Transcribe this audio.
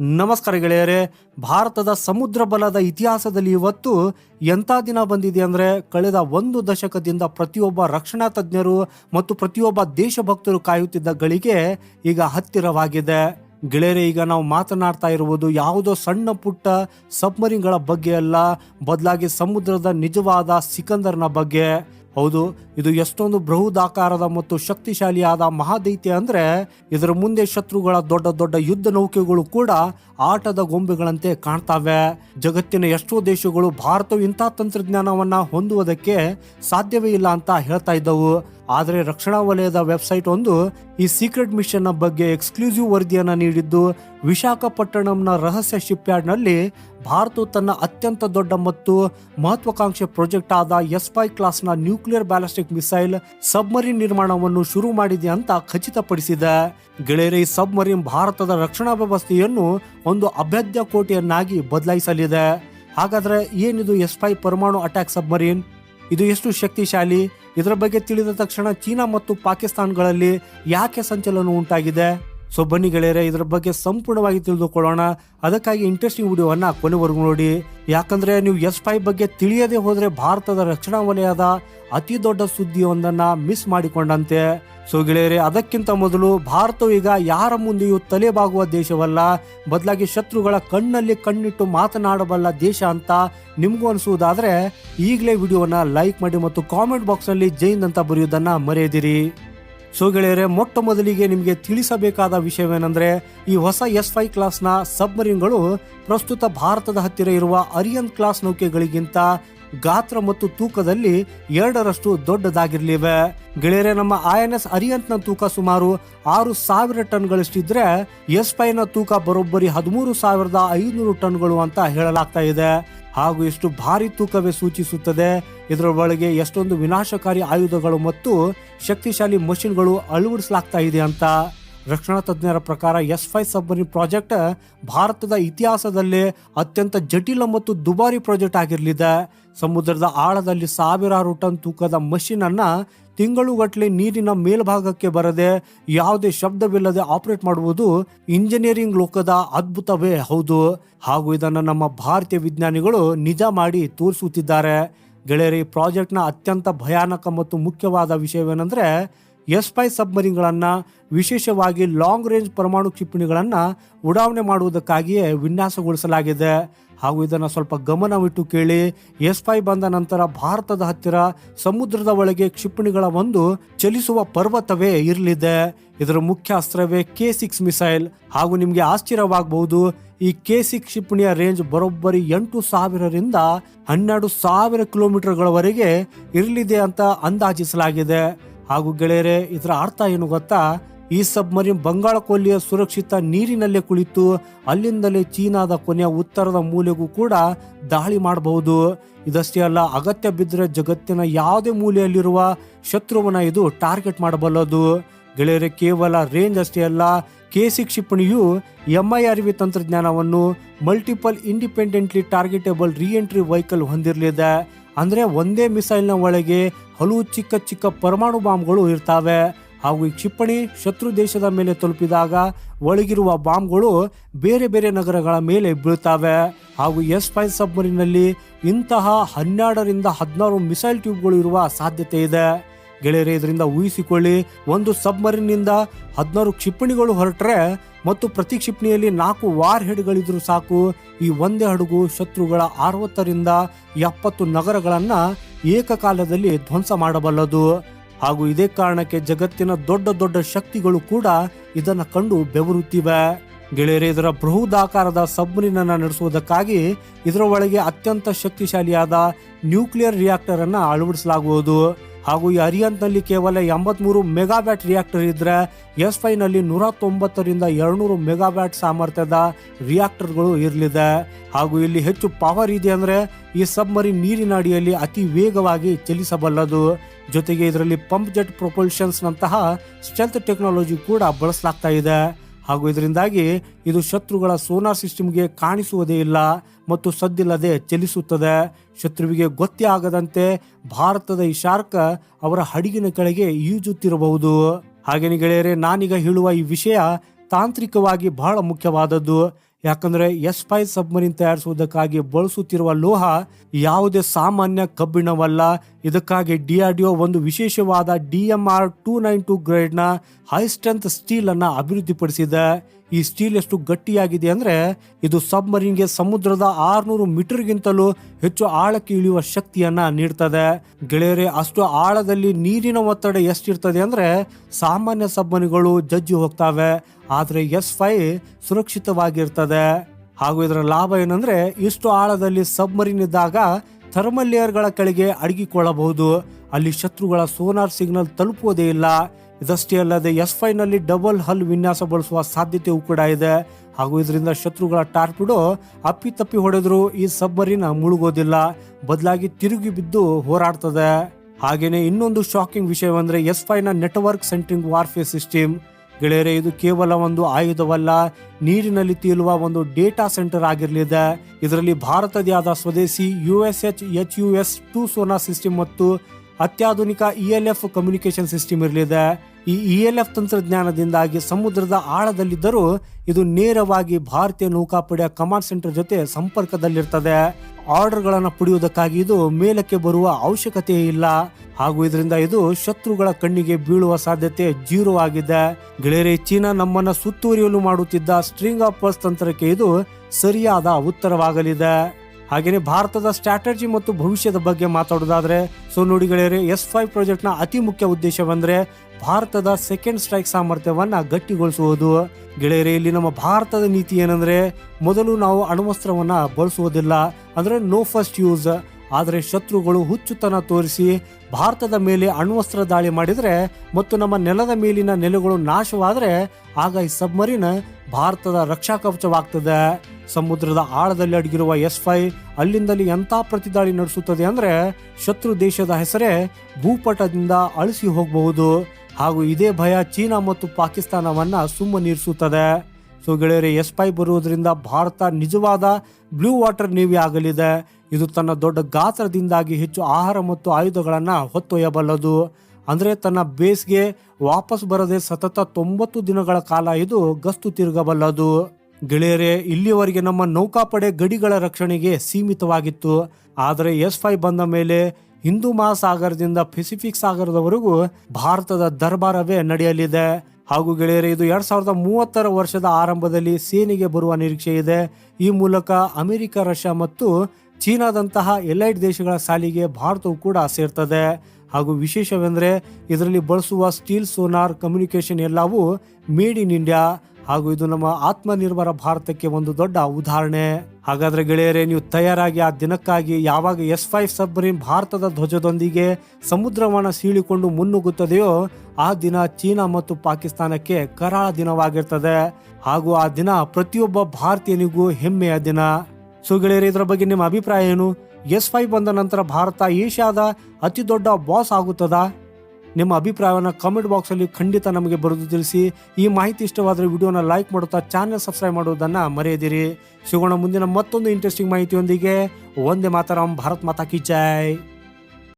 ನಮಸ್ಕಾರ ಗೆಳೆಯರೇ, ಭಾರತದ ಸಮುದ್ರ ಬಲದ ಇತಿಹಾಸದಲ್ಲಿ ಇವತ್ತು ಎಂಥ ದಿನ ಬಂದಿದೆ ಅಂದರೆ ಕಳೆದ ಒಂದು ದಶಕದಿಂದ ಪ್ರತಿಯೊಬ್ಬ ರಕ್ಷಣಾ ತಜ್ಞರು ಮತ್ತು ಪ್ರತಿಯೊಬ್ಬ ದೇಶಭಕ್ತರು ಕಾಯುತ್ತಿದ್ದ ಗಳಿಗೆ ಈಗ ಹತ್ತಿರವಾಗಿದೆ. ಗೆಳೆಯರೆ, ಈಗ ನಾವು ಮಾತನಾಡ್ತಾ ಇರುವುದು ಯಾವುದೋ ಸಣ್ಣ ಪುಟ್ಟ ಸಬ್ಮರಿನ್ಗಳ ಬಗ್ಗೆ ಅಲ್ಲ, ಬದಲಾಗಿ ಸಮುದ್ರದ ನಿಜವಾದ ಸಿಕಂದರ್ನ ಬಗ್ಗೆ. ಹೌದು, ಇದು ಎಷ್ಟೊಂದು ಬೃಹದಾಕಾರದ ಮತ್ತು ಶಕ್ತಿಶಾಲಿಯಾದ ಮಹಾದೈತ್ಯ ಅಂದ್ರೆ ಇದರ ಮುಂದೆ ಶತ್ರುಗಳ ದೊಡ್ಡ ದೊಡ್ಡ ಯುದ್ಧ ನೌಕೆಗಳು ಕೂಡ ಆಟದ ಗೊಂಬೆಗಳಂತೆ ಕಾಣ್ತಾವೆ. ಜಗತ್ತಿನ ಎಷ್ಟೋ ದೇಶಗಳು ಭಾರತವು ಇಂಥ ತಂತ್ರಜ್ಞಾನವನ್ನ ಹೊಂದುವುದಕ್ಕೆ ಸಾಧ್ಯವೇ ಇಲ್ಲ ಅಂತ ಹೇಳ್ತಾ ಇದ್ದವು. ಆದರೆ ರಕ್ಷಣಾ ವಲಯದ ವೆಬ್ಸೈಟ್ ಒಂದು ಈ ಸೀಕ್ರೆಟ್ ಮಿಷನ್ ಬಗ್ಗೆ ಎಕ್ಸ್ಕ್ಲೂಸಿವ್ ವರದಿಯನ್ನು ನೀಡಿದ್ದು, ವಿಶಾಖಪಟ್ಟಣಂನ ರಹಸ್ಯ ಶಿಪ್ಯಾರ್ಡ್ನಲ್ಲಿ ಭಾರತವು ತನ್ನ ಅತ್ಯಂತ ದೊಡ್ಡ ಮತ್ತು ಮಹತ್ವಾಕಾಂಕ್ಷೆ ಪ್ರಾಜೆಕ್ಟ್ ಆದ ಎಸ್ ಫೈ ಕ್ಲಾಸ್ನ ನ್ಯೂಕ್ಲಿಯರ್ ಬ್ಯಾಲಿಸ್ಟಿಕ್ ಮಿಸೈಲ್ ಸಬ್ಮರಿನ್ ನಿರ್ಮಾಣವನ್ನು ಶುರು ಮಾಡಿದೆ ಅಂತ ಖಚಿತಪಡಿಸಿದೆ. ಗೆಳೆಯರೆ, ಈ ಸಬ್ಮರೀನ್ ಭಾರತದ ರಕ್ಷಣಾ ವ್ಯವಸ್ಥೆಯನ್ನು ಒಂದು ಅಭೇದ್ಯ ಕೋಟೆಯನ್ನಾಗಿ ಬದಲಾಯಿಸಲಿದೆ. ಹಾಗಾದ್ರೆ ಏನಿದು ಎಸ್ ಫೈ ಪರಮಾಣು ಅಟ್ಯಾಕ್ ಸಬ್ಮರೀನ್? ಇದು ಎಷ್ಟು ಶಕ್ತಿಶಾಲಿ? ಇದರ ಬಗ್ಗೆ ತಿಳಿದ ತಕ್ಷಣ ಚೀನಾ ಮತ್ತು ಪಾಕಿಸ್ತಾನಗಳಲ್ಲಿ ಯಾಕೆ ಸಂಚಲನ ಉಂಟಾಗಿದೆ? ಸೊ ಬನ್ನಿ ಗೆಳೆಯರೆ, ಇದರ ಬಗ್ಗೆ ಸಂಪೂರ್ಣವಾಗಿ ತಿಳಿದುಕೊಳ್ಳೋಣ. ಅದಕ್ಕಾಗಿ ಇಂಟ್ರೆಸ್ಟಿಂಗ್ ವಿಡಿಯೋವನ್ನ ಕೊನೆವರೆಗೂ ನೋಡಿ. ಯಾಕಂದ್ರೆ ನೀವು ಎಸ್ ಫೈವ್ ಬಗ್ಗೆ ತಿಳಿಯದೆ ಹೋದರೆ ಭಾರತದ ರಕ್ಷಣಾ ವಲಯದ ಅತಿ ದೊಡ್ಡ ಸುದ್ದಿಯೊಂದನ್ನು ಮಿಸ್ ಮಾಡಿಕೊಂಡಂತೆ. ಸೊ ಗೆಳೆಯರೆ, ಅದಕ್ಕಿಂತ ಮೊದಲು ಭಾರತವು ಈಗ ಯಾರ ಮುಂದೆಯೂ ತಲೆಬಾಗುವ ದೇಶವಲ್ಲ. ಬದಲಾಗಿ ಶತ್ರುಗಳ ಕಣ್ಣಲ್ಲಿ ಕಣ್ಣಿಟ್ಟು ಮಾತನಾಡಬಲ್ಲ ದೇಶ ಅಂತ ನಿಮಗೂ ಅನಿಸುವುದಾದರೆ ಈಗಲೇ ವಿಡಿಯೋನ ಲೈಕ್ ಮಾಡಿ ಮತ್ತು ಕಾಮೆಂಟ್ ಬಾಕ್ಸ್ನಲ್ಲಿ ಜೈನ್ ಅಂತ ಬರೆಯುವುದನ್ನ ಮರೆಯದಿರಿ. ಸೊ ಗೆಳೆಯರೆ, ಮೊಟ್ಟ ಮೊದಲಿಗೆ ನಿಮಗೆ ತಿಳಿಸಬೇಕಾದ ವಿಷಯವೇನೆಂದರೆ, ಈ ಹೊಸ ಎಸ್ ಫೈ ಕ್ಲಾಸ್ನ ಸಬ್ಮರೀನ್ಗಳು ಪ್ರಸ್ತುತ ಭಾರತದ ಹತ್ತಿರ ಇರುವ ಅರಿಯನ್ ಕ್ಲಾಸ್ ನೌಕೆಗಳಿಗಿಂತ ಗಾತ್ರ ಮತ್ತು ತೂಕದಲ್ಲಿ ಎರಡರಷ್ಟು ದೊಡ್ಡದಾಗಿರ್ಲಿವೆ. ಗೆಳೆಯರೆ, ನಮ್ಮ ಐ ಎನ್ ಎಸ್ ಅರಿಯಂತ್ನ ತೂಕ ಸುಮಾರು ಆರು ಸಾವಿರ ಟನ್ಗಳಷ್ಟಿದ್ರೆ ಎಸ್ನ ತೂಕ ಬರೋಬ್ಬರಿ ಹದಿಮೂರು ಸಾವಿರದ ಐನೂರು ಟನ್ಗಳು ಅಂತ ಹೇಳಲಾಗ್ತಾ ಇದೆ. ಹಾಗೂ ಎಷ್ಟು ಭಾರಿ ತೂಕವೇ ಸೂಚಿಸುತ್ತದೆ. ಇದರ ಒಳಗೆ ಎಷ್ಟೊಂದು ವಿನಾಶಕಾರಿ ಆಯುಧಗಳು ಮತ್ತು ಶಕ್ತಿಶಾಲಿ ಮಷಿನ್ಗಳು ಅಳವಡಿಸಲಾಗ್ತಾ ಇದೆ ಅಂತ. ರಕ್ಷಣಾ ತಜ್ಞರ ಪ್ರಕಾರ ಎಸ್ ಫೈ ಸಬ್ಮರಿನ್ ಪ್ರಾಜೆಕ್ಟ್ ಭಾರತದ ಇತಿಹಾಸದಲ್ಲೇ ಅತ್ಯಂತ ಜಟಿಲ ಮತ್ತು ದುಬಾರಿ ಪ್ರಾಜೆಕ್ಟ್ ಆಗಿರಲಿದೆ. ಸಮುದ್ರದ ಆಳದಲ್ಲಿ ಸಾವಿರಾರು ಟನ್ ತೂಕದ ಮಷಿನ್ ಅನ್ನ ತಿಂಗಳುಗಟ್ಟಲೆ ನೀರಿನ ಮೇಲ್ಭಾಗಕ್ಕೆ ಬರದೆ ಯಾವುದೇ ಶಬ್ದವಿಲ್ಲದೆ ಆಪರೇಟ್ ಮಾಡುವುದು ಇಂಜಿನಿಯರಿಂಗ್ ಲೋಕದ ಅದ್ಭುತವೇ ಹೌದು. ಹಾಗೂ ಇದನ್ನು ನಮ್ಮ ಭಾರತೀಯ ವಿಜ್ಞಾನಿಗಳು ನಿಜ ಮಾಡಿ ತೋರಿಸುತ್ತಿದ್ದಾರೆ. ಗೆಳೆಯರಿ ಪ್ರಾಜೆಕ್ಟ್ನ ಅತ್ಯಂತ ಭಯಾನಕ ಮತ್ತು ಮುಖ್ಯವಾದ ವಿಷಯವೇನೆಂದ್ರೆ ಎಸ್ ಪೈ ಸಬ್ಮರಿನ್ಗಳನ್ನು, ವಿಶೇಷವಾಗಿ ಲಾಂಗ್ ರೇಂಜ್ ಪರಮಾಣು ಕ್ಷಿಪಣಿಗಳನ್ನು ಉಡಾವಣೆ ಮಾಡುವುದಕ್ಕಾಗಿಯೇ ವಿನ್ಯಾಸಗೊಳಿಸಲಾಗಿದೆ. ಹಾಗೂ ಇದನ್ನು ಸ್ವಲ್ಪ ಗಮನವಿಟ್ಟು ಕೇಳಿ ಎಸ್ ಫೈ ಬಂದ ನಂತರ ಭಾರತದ ಹತ್ತಿರ ಸಮುದ್ರದ ಒಳಗೆ ಕ್ಷಿಪಣಿಗಳ ಒಂದು ಚಲಿಸುವ ಪರ್ವತವೇ ಇರಲಿದೆ. ಇದರ ಮುಖ್ಯ ಅಸ್ತ್ರವೇ ಕೆ ಸಿಕ್ಸ್ ಮಿಸೈಲ್. ಹಾಗೂ ನಿಮಗೆ ಆಶ್ಚರ್ಯವಾಗಬಹುದು, ಈ ಕೆ ಸಿಕ್ಸ್ ಕ್ಷಿಪಣಿಯ ರೇಂಜ್ ಬರೋಬ್ಬರಿ ಎಂಟು ಸಾವಿರರಿಂದ ಹನ್ನೆರಡು ಸಾವಿರ ಕಿಲೋಮೀಟರ್ಗಳವರೆಗೆ ಇರಲಿದೆ ಅಂತ ಅಂದಾಜಿಸಲಾಗಿದೆ. ಹಾಗೂ ಗೆಳೆಯರೆ, ಇದರ ಅರ್ಥ ಏನು ಗೊತ್ತಾ? ಈ ಸಬ್ಮರೀನ್ ಬಂಗಾಳ ಕೊಲ್ಲಿಯ ಸುರಕ್ಷಿತ ನೀರಿನಲ್ಲೇ ಕುಳಿತು ಅಲ್ಲಿಂದಲೇ ಚೀನಾದ ಕೊನೆಯ ಉತ್ತರದ ಮೂಲೆಗೂ ಕೂಡ ದಾಳಿ ಮಾಡಬಹುದು. ಇದಷ್ಟೇ ಅಲ್ಲ, ಅಗತ್ಯ ಬಿದ್ದರೆ ಜಗತ್ತಿನ ಯಾವುದೇ ಮೂಲೆಯಲ್ಲಿರುವ ಶತ್ರುವನ್ನ ಇದು ಟಾರ್ಗೆಟ್ ಮಾಡಬಲ್ಲದು. ಗೆಳೆಯರೆ, ಕೇವಲ ರೇಂಜ್ ಅಷ್ಟೇ ಅಲ್ಲ, ಕೆಸಿ ಕ್ಷಿಪಣಿಯು ಎಂಐಆರ್ ವಿ ತಂತ್ರಜ್ಞಾನವನ್ನು multiple independently targetable entry vehicle ಹೊಂದಿರಲಿದೆ. ಅಂದ್ರೆ ಒಂದೇ ಮಿಸೈಲ್ನ ಒಳಗೆ ಹಲವು ಚಿಕ್ಕ ಚಿಕ್ಕ ಪರಮಾಣು ಬಾಂಬ್ಗಳು ಇರ್ತಾವೆ. ಹಾಗೂ ಈ ಕ್ಷಿಪಣಿ ಶತ್ರು ದೇಶದ ಮೇಲೆ ತಲುಪಿದಾಗ ಒಳಗಿರುವ ಬಾಂಬ್ಗಳು ಬೇರೆ ಬೇರೆ ನಗರಗಳ ಮೇಲೆ ಬೀಳ್ತಾವೆ. ಹಾಗೂ ಎಸ್ ಫೈವ್ ಸಬ್ಮರಿನಲ್ಲಿ ಇಂತಹ ಹನ್ನೆರಡರಿಂದ ಹದಿನಾರು ಮಿಸೈಲ್ ಟ್ಯೂಬ್ಗಳು ಇರುವ ಸಾಧ್ಯತೆ ಇದೆ. ಗೆಳೆಯರೆ, ಇದರಿಂದ ಊಹಿಸಿಕೊಳ್ಳಿ, ಒಂದು ಸಬ್ಮರಿನ್ನಿಂದ ಹದಿನಾರು ಕ್ಷಿಪಣಿಗಳು ಹೊರಟ್ರೆ ಮತ್ತು ಪ್ರತಿ ಕ್ಷಿಪಣಿಯಲ್ಲಿ ನಾಲ್ಕು ವಾರ್ ಹೆಡ್ಗಳಿದ್ರು ಸಾಕು, ಈ ಒಂದೇ ಹಡಗು ಶತ್ರುಗಳ ಅರವತ್ತರಿಂದ ಎಪ್ಪತ್ತು ನಗರಗಳನ್ನ ಏಕಕಾಲದಲ್ಲಿ ಧ್ವಂಸ ಮಾಡಬಲ್ಲದು. ಹಾಗೂ ಇದೇ ಕಾರಣಕ್ಕೆ ಜಗತ್ತಿನ ದೊಡ್ಡ ದೊಡ್ಡ ಶಕ್ತಿಗಳು ಕೂಡ ಇದನ್ನ ಕಂಡು ಬೆವರುತ್ತಿವೆ. ಗೆಳೆಯರೆ, ಇದರ ಬೃಹದಾಕಾರದ ಸಬ್ಮರೀನ್ ಅನ್ನ ನಡೆಸುವುದಕ್ಕಾಗಿ ಇದರ ಒಳಗೆ ಅತ್ಯಂತ ಶಕ್ತಿಶಾಲಿಯಾದ ನ್ಯೂಕ್ಲಿಯರ್ ರಿಯಾಕ್ಟರ್ ಅನ್ನ ಅಳವಡಿಸಲಾಗುವುದು. ಹಾಗೂ ಈ ಅರಿಯಂತ್ನಲ್ಲಿ ಕೇವಲ ಎಂಬತ್ಮೂರು ಮೆಗಾಬ್ಯಾಟ್ ರಿಯಾಕ್ಟರ್ ಇದ್ರೆ ಎಸ್ ಫೈನಲ್ಲಿ ನೂರ ತೊಂಬತ್ತರಿಂದ ಎರಡ್ನೂರು ಮೆಗಾಬ್ಯಾಟ್ ಸಾಮರ್ಥ್ಯದ ರಿಯಾಕ್ಟರ್ಗಳು ಇರಲಿದೆ. ಹಾಗೂ ಇಲ್ಲಿ ಹೆಚ್ಚು ಪವರ್ ಇದೆ ಅಂದ್ರೆ ಈ ಸಬ್ಮರೀನ್ ನೀರಿನ ಅಡಿಯಲ್ಲಿ ಅತಿ ವೇಗವಾಗಿ ಚಲಿಸಬಲ್ಲದು. ಜೊತೆಗೆ ಇದರಲ್ಲಿ ಪಂಪ್ ಜೆಟ್ ಪ್ರೊಪಲ್ಷನ್ಸ್ ನಂತಹ ಸ್ಟೆಲ್ತ್ ಟೆಕ್ನಾಲಜಿ ಕೂಡ ಬಳಸಲಾಗ್ತಾ ಇದೆ. ಹಾಗೂ ಇದರಿಂದಾಗಿ ಇದು ಶತ್ರುಗಳ ಸೋನಾರ್ ಸಿಸ್ಟಮ್ಗೆ ಕಾಣಿಸುವುದೇ ಇಲ್ಲ ಮತ್ತು ಸದ್ದಿಲ್ಲದೆ ಚಲಿಸುತ್ತದೆ. ಶತ್ರುವಿಗೆ ಗೊತ್ತೇ ಆಗದಂತೆ ಭಾರತದ ಈ ಶಾರ್ಕ್ ಅವರ ಹಡಗಿನ ಕೆಳಗೆ ಈಜುತ್ತಿರಬಹುದು. ಹಾಗೇನೆ ಗೆಳೆಯರೆ, ನಾನೀಗ ಹೇಳುವ ಈ ವಿಷಯ ತಾಂತ್ರಿಕವಾಗಿ ಬಹಳ ಮುಖ್ಯವಾದದ್ದು. ಯಾಕಂದ್ರೆ ಎಸ್ ಫೈವ್ ಸಬ್ಮರೀನ್ ತಯಾರಿಸುವುದಕ್ಕಾಗಿ ಬಳಸುತ್ತಿರುವ ಲೋಹ ಯಾವುದೇ ಸಾಮಾನ್ಯ ಕಬ್ಬಿಣವಲ್ಲ. ಇದಕ್ಕಾಗಿ ಡಿಆರ್ಡಿಒ ಒಂದು ವಿಶೇಷವಾದ ಡಿಎಂಆರ್ ಟೂ ನೈನ್ ಟೂ ಗ್ರೇಡ್ನ ಹೈ ಸ್ಟ್ರೆಂತ್ ಸ್ಟೀಲ್ ಅನ್ನ ಅಭಿವೃದ್ಧಿಪಡಿಸಿದೆ. ಈ ಸ್ಟೀಲ್ ಎಷ್ಟು ಗಟ್ಟಿಯಾಗಿದೆ ಅಂದ್ರೆ ಇದು ಸಬ್ಮರೀನ್ಗೆ ಸಮುದ್ರದ ಆರ್ನೂರು ಮೀಟರ್ಗಿಂತಲೂ ಹೆಚ್ಚು ಆಳಕ್ಕೆ ಇಳಿಯುವ ಶಕ್ತಿಯನ್ನ ನೀಡ್ತದೆ. ಗೆಳೆಯರೆ, ಅಷ್ಟು ಆಳದಲ್ಲಿ ನೀರಿನ ಒತ್ತಡ ಎಷ್ಟಿರ್ತದೆ ಅಂದ್ರೆ ಸಾಮಾನ್ಯ ಸಬ್ಮರಿಗಳು ಜಜ್ಜಿ ಹೋಗ್ತಾವೆ. ಆದರೆ ಎಸ್ ಫೈ ಸುರಕ್ಷಿತವಾಗಿರ್ತದೆ. ಹಾಗೂ ಇದರ ಲಾಭ ಏನಂದ್ರೆ ಇಷ್ಟು ಆಳದಲ್ಲಿ ಸಬ್ಮರೀನ್ ಇದ್ದಾಗ ಥರ್ಮಲ್ ಲೇಯರ್ಗಳ ಕೆಳಗೆ ಅಡಗಿಕೊಳ್ಳಬಹುದು. ಅಲ್ಲಿ ಶತ್ರುಗಳ ಸೋನಾರ್ ಸಿಗ್ನಲ್ ತಲುಪುವುದೇ ಇಲ್ಲ. ಇದಷ್ಟೇ ಅಲ್ಲದೆ ಎಸ್ ಫೈನಲ್ಲಿ ಡಬಲ್ ಹಲ್ ವಿನ್ಯಾಸ ಬಳಸುವ ಸಾಧ್ಯತೆಯೂ ಕೂಡ ಇದೆ. ಹಾಗೂ ಇದರಿಂದ ಶತ್ರುಗಳ ಟಾರ್ಪಿಡೋ ಅಪ್ಪಿತಪ್ಪಿ ಹೊಡೆದ್ರು ಈ ಸಬ್ಮರಿನ್ ಮುಳುಗೋದಿಲ್ಲ. ಬದಲಾಗಿ ತಿರುಗಿ ಬಿದ್ದು ಹೋರಾಡ್ತದೆ. ಹಾಗೆಯೇ ಇನ್ನೊಂದು ಶಾಕಿಂಗ್ ವಿಷಯವೆಂದರೆ ಎಸ್ ಫೈನ ನೆಟ್ವರ್ಕ್ ಸೆಂಟ್ರಿಂಗ್ ವಾರ್ಫೇರ್ ಸಿಸ್ಟಮ್ ಗೆಳೆಯರೆ, ಇದು ಕೇವಲ ಒಂದು ಆಯುಧವಲ್ಲ. ನೀರಿನಲ್ಲಿ ತೇಲುವ ಒಂದು ಡೇಟಾ ಸೆಂಟರ್ ಆಗಿರಲಿದೆ. ಇದರಲ್ಲಿ ಭಾರತದೇ ಆದ ಸ್ವದೇಶಿ U S H H U S two sonar system ಮತ್ತು ಅತ್ಯಾಧುನಿಕ E L F communication system ಇರಲಿದೆ. ಈ ಇ ಎಲ್ ಎಫ್ ತಂತ್ರಜ್ಞಾನದಿಂದಾಗಿ ಸಮುದ್ರದ ಆಳದಲ್ಲಿದ್ದರೂ ಇದು ನೇರವಾಗಿ ಭಾರತೀಯ ನೌಕಾಪಡೆಯ ಕಮಾಂಡ್ ಸೆಂಟರ್ ಜೊತೆ ಸಂಪರ್ಕದಲ್ಲಿರ್ತದೆ. ಆರ್ಡರ್ಗಳನ್ನು ಪಡೆಯುವುದಕ್ಕಾಗಿ ಇದು ಮೇಲಕ್ಕೆ ಬರುವ ಅವಶ್ಯಕತೆ ಇಲ್ಲ. ಹಾಗೂ ಇದರಿಂದ ಇದು ಶತ್ರುಗಳ ಕಣ್ಣಿಗೆ ಬೀಳುವ ಸಾಧ್ಯತೆ ಜೀರೋ ಆಗಿದೆ. ಗೆಳೆಯರೆ, ಚೀನಾ ನಮ್ಮನ್ನ ಸುತ್ತುವರಿಯಲು ಮಾಡುತ್ತಿದ್ದ ಸ್ಟ್ರಿಂಗ್ ಆಫ್ ಪರ್ಸ್ ತಂತ್ರಕ್ಕೆ ಇದು ಸರಿಯಾದ ಉತ್ತರವಾಗಲಿದೆ. ಹಾಗೇನೆ ಭಾರತದ ಸ್ಟ್ರಾಟಜಿ ಮತ್ತು ಭವಿಷ್ಯದ ಬಗ್ಗೆ ಮಾತಾಡೋದಾದ್ರೆ ಸೊ ನೋಡಿ ಗೆಳೆಯರೆ, ಎಸ್ ಫೈವ್ ಪ್ರಾಜೆಕ್ಟ್ನ ಅತಿ ಮುಖ್ಯ ಉದ್ದೇಶವೆಂದ್ರೆ ಭಾರತದ ಸೆಕೆಂಡ್ ಸ್ಟ್ರೈಕ್ ಸಾಮರ್ಥ್ಯವನ್ನ ಗಟ್ಟಿಗೊಳಿಸುವುದು. ಗೆಳೆಯರೆ, ಇಲ್ಲಿ ನಮ್ಮ ಭಾರತದ ನೀತಿ ಏನಂದ್ರೆ, ಮೊದಲು ನಾವು ಅಣ್ವಸ್ತ್ರವನ್ನು ಬಳಸುವುದಿಲ್ಲ, ಅಂದ್ರೆ ನೋ ಫಸ್ಟ್ ಯೂಸ್ ಆದರೆ ಶತ್ರುಗಳು ಹುಚ್ಚುತನ ತೋರಿಸಿ ಭಾರತದ ಮೇಲೆ ಅಣ್ವಸ್ತ್ರ ದಾಳಿ ಮಾಡಿದರೆ ಮತ್ತು ನಮ್ಮ ನೆಲದ ಮೇಲಿನ ನೆಲೆಗಳು ನಾಶವಾದರೆ, ಆಗ ಈ ಸಬ್ಮರೀನ್ ಭಾರತದ ರಕ್ಷಾ ಕವಚವಾಗ್ತದೆ. ಸಮುದ್ರದ ಆಳದಲ್ಲಿ ಅಡಗಿರುವ ಎಸ್ ಫೈ ಅಲ್ಲಿಂದಲೇ ಎಂಥ ಪ್ರತಿದಾಳಿ ನಡೆಸುತ್ತದೆ ಅಂದ್ರೆ ಶತ್ರು ದೇಶದ ಹೆಸರೇ ಭೂಪಟದಿಂದ ಅಳಿಸಿ ಹೋಗಬಹುದು. ಹಾಗೂ ಇದೇ ಭಯ ಚೀನಾ ಮತ್ತು ಪಾಕಿಸ್ತಾನವನ್ನ ಸುಮ್ಮನಿರಿಸುತ್ತದೆ. ಸೊ ಗೆಳೆಯರೆ ಎಸ್ ಪೈ ಬರುವುದರಿಂದ ಭಾರತ ನಿಜವಾದ ಬ್ಲೂ ವಾಟರ್ ನೇವಿ ಆಗಲಿದೆ. ಇದು ತನ್ನ ದೊಡ್ಡ ಗಾತ್ರದಿಂದಾಗಿ ಹೆಚ್ಚು ಆಹಾರ ಮತ್ತು ಆಯುಧಗಳನ್ನು ಹೊತ್ತೊಯ್ಯಬಲ್ಲದು. ಅಂದರೆ ತನ್ನ ಬೇಸ್ಗೆ ವಾಪಸ್ ಬರದೆ ಸತತ ತೊಂಬತ್ತು ದಿನಗಳ ಕಾಲ ಇದು ಗಸ್ತು ತಿರುಗಬಲ್ಲದು. ಗೆಳೆಯರೆ, ಇಲ್ಲಿಯವರೆಗೆ ನಮ್ಮ ನೌಕಾಪಡೆ ಗಡಿಗಳ ರಕ್ಷಣೆಗೆ ಸೀಮಿತವಾಗಿತ್ತು. ಆದರೆ ಎಸ್ ಫೈ ಬಂದ ಮೇಲೆ ಹಿಂದೂ ಮಹಾಸಾಗರದಿಂದ ಪೆಸಿಫಿಕ್ ಸಾಗರದವರೆಗೂ ಭಾರತದ ದರ್ಬಾರವೇ ನಡೆಯಲಿದೆ. ಹಾಗೂ ಗೆಳೆಯರೆ, ಇದು ಎರಡ್ ಸಾವಿರದ ಮೂವತ್ತರ ವರ್ಷದ ಆರಂಭದಲ್ಲಿ ಸೇನೆಗೆ ಬರುವ ನಿರೀಕ್ಷೆ ಇದೆ. ಈ ಮೂಲಕ ಅಮೆರಿಕ, ರಷ್ಯಾ ಮತ್ತು ಚೀನಾದಂತಹ ಎಲೈಟ್ ದೇಶಗಳ ಸಾಲಿಗೆ ಭಾರತವು ಕೂಡ ಸೇರ್ತದೆ. ಹಾಗೂ ವಿಶೇಷವೆಂದರೆ, ಇದರಲ್ಲಿ ಬಳಸುವ ಸ್ಟೀಲ್, ಸೋನಾರ್ ಕಮ್ಯುನಿಕೇಶನ್ ಎಲ್ಲವೂ ಮೇಡ್ ಇನ್ ಇಂಡಿಯಾ. ಹಾಗೂ ಇದು ನಮ್ಮ ಆತ್ಮನಿರ್ಭರ ಭಾರತಕ್ಕೆ ಒಂದು ದೊಡ್ಡ ಉದಾಹರಣೆ. ಹಾಗಾದ್ರೆ ಗೆಳೆಯರೇ, ನೀವು ತಯಾರಾಗಿ ಆ ದಿನಕ್ಕಾಗಿ ಯಾವಾಗ ಎಸ್ ಫೈವ್ ಸಬ್ಮರೀನ್ ಭಾರತದ ಧ್ವಜದೊಂದಿಗೆ ಸಮುದ್ರವನ್ನ ಸೀಳಿಕೊಂಡು ಮುನ್ನುಗ್ಗುತ್ತದೆಯೋ, ಆ ದಿನ ಚೀನಾ ಮತ್ತು ಪಾಕಿಸ್ತಾನಕ್ಕೆ ಕರಾಳ ದಿನವಾಗಿರ್ತದೆ. ಹಾಗೂ ಆ ದಿನ ಪ್ರತಿಯೊಬ್ಬ ಭಾರತೀಯನಿಗೂ ಹೆಮ್ಮೆಯ ದಿನ. ಸೊ ಗೆಳೆಯರೇ, ಇದರ ಬಗ್ಗೆ ನಿಮ್ಮ ಅಭಿಪ್ರಾಯ ಏನು? ಎಸ್ ಫೈವ್ ಬಂದ ನಂತರ ಭಾರತ ಏಷ್ಯಾದ ಅತಿ ದೊಡ್ಡ ಬಾಸ್ ಆಗುತ್ತದಾ? ನಿಮ್ಮ ಅಭಿಪ್ರಾಯವನ್ನು ಕಾಮೆಂಟ್ ಬಾಕ್ಸಲ್ಲಿ ಖಂಡಿತ ನಮಗೆ ಬರೆದು ತಿಳಿಸಿ. ಈ ಮಾಹಿತಿ ಇಷ್ಟವಾದರೆ ವಿಡಿಯೋನ ಲೈಕ್ ಮಾಡುತ್ತಾ ಚಾನೆಲ್ ಸಬ್ಸ್ಕ್ರೈಬ್ ಮಾಡುವುದನ್ನು ಮರೆಯದಿರಿ. ಸಿಗೋಣ ಮುಂದಿನ ಮತ್ತೊಂದು ಇಂಟ್ರೆಸ್ಟಿಂಗ್ ಮಾಹಿತಿಯೊಂದಿಗೆ. ಒಂದೇ ಮಾತರಂ ಭಾರತ್ ಮಾತಾ ಕಿ ಜೈ.